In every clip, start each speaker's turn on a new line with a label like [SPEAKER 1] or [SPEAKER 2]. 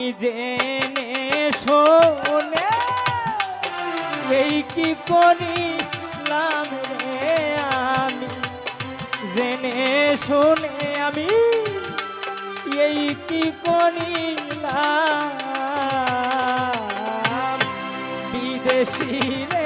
[SPEAKER 1] জেনে শোনে এই কি করিলাম রে আমি? জেনে শোনে আমি? এই কি করিলাম বিদেশি রে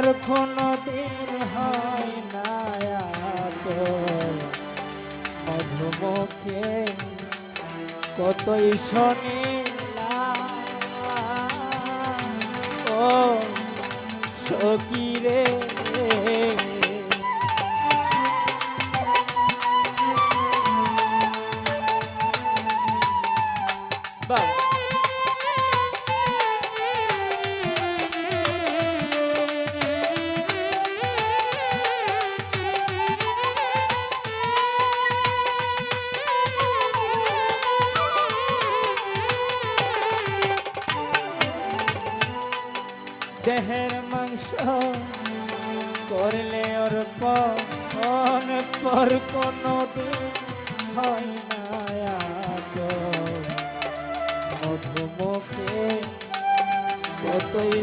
[SPEAKER 1] পর কোনো দিন হয় না মধুমুখে কতই শনি ও সকিরে পর কোনো মধুমুখে কতই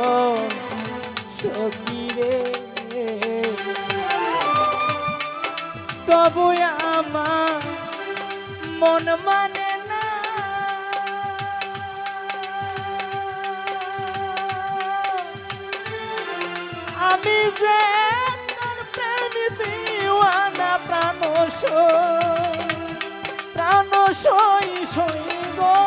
[SPEAKER 1] ও সকিরে তবু আমার মন মানে আমি যে তোর প্রেমী দিওয়ানা প্রাণ সই প্রাণ সই সই গো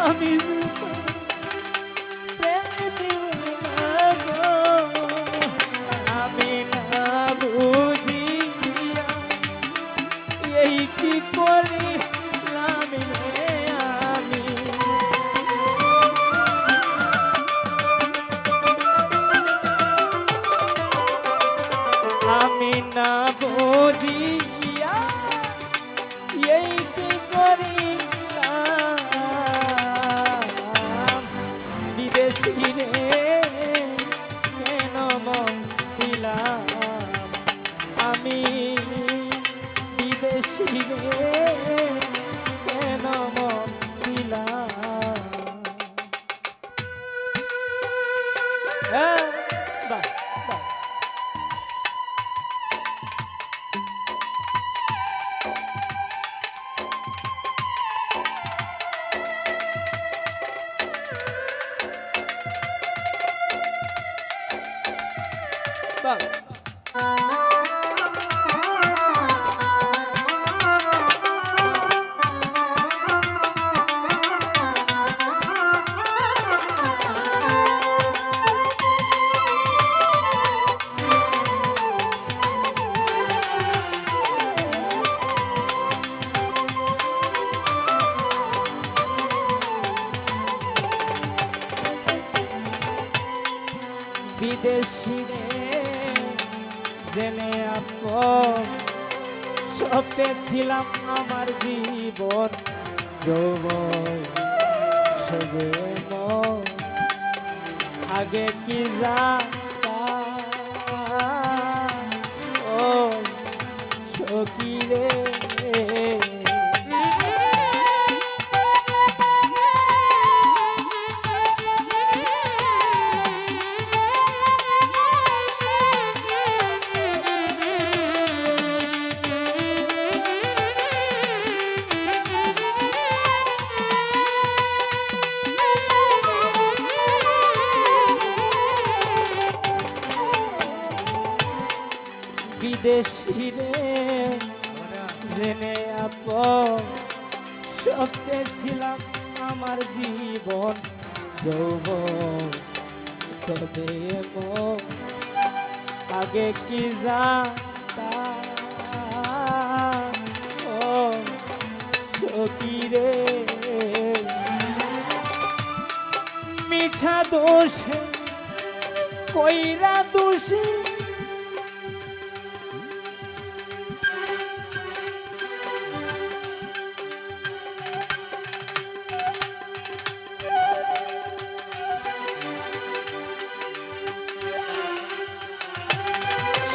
[SPEAKER 1] আমি আমি না বুঝিয়া এই কি করি আমি না হ্যাঁ, বিদেশি জেনে আপন সপে ছিলাম আমার জীবন সবে আগে কি জানতাম বিদেশি রে জেনে আপন সত্যি ছিলাম আমার জীবন যৌবন। তবে আগে কি সখী রে মিছা দোষে, কইরা দোষী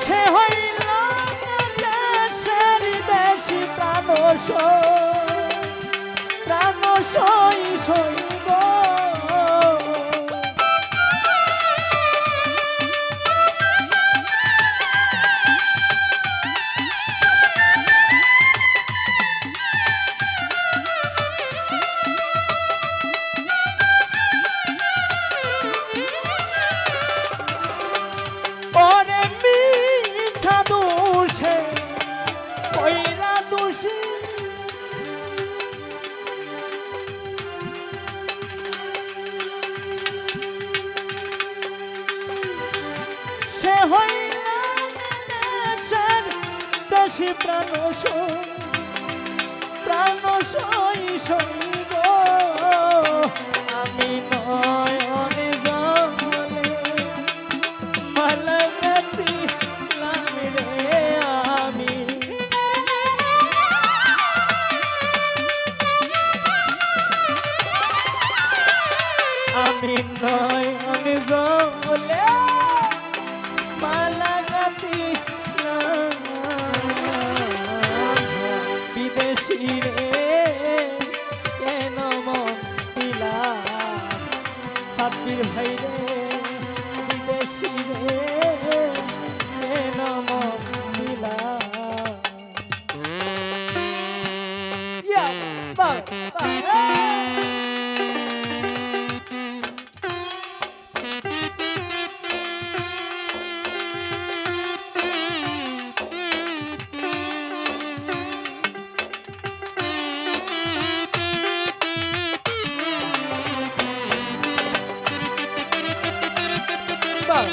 [SPEAKER 1] সে হইল দেশি প্রাণ প্রাণ সই সইব। আমি জলে মালাকাতি লামিরে আমি। আমি বাহ,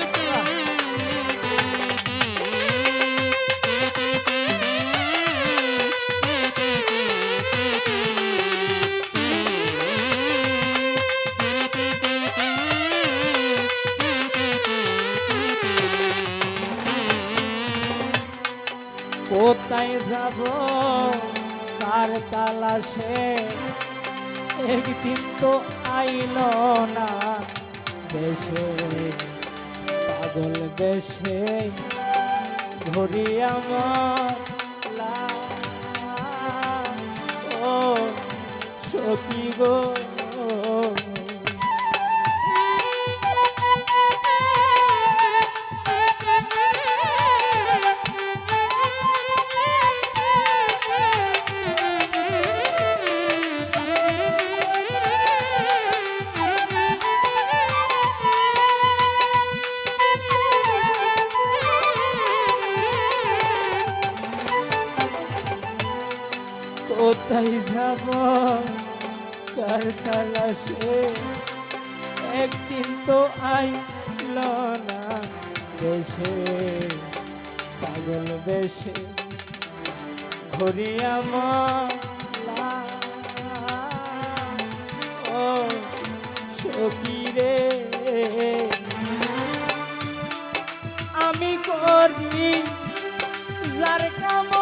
[SPEAKER 1] তালাশে একদিন তো আইল না দেশে পাগল দেশে ঘুরি আমার ও সখী গো। তার তালাশে একদিন তো আইল না দেশে, পাগল দেশে। ঘুরিয়া মালা ও সকিরে আমি করি যার কামা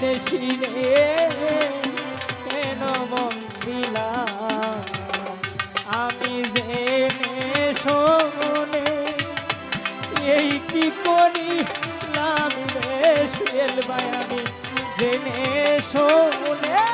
[SPEAKER 1] বিদেশি রে কেন মন আমি জেনে শোনে এই কি করি আমি জেনে শোনে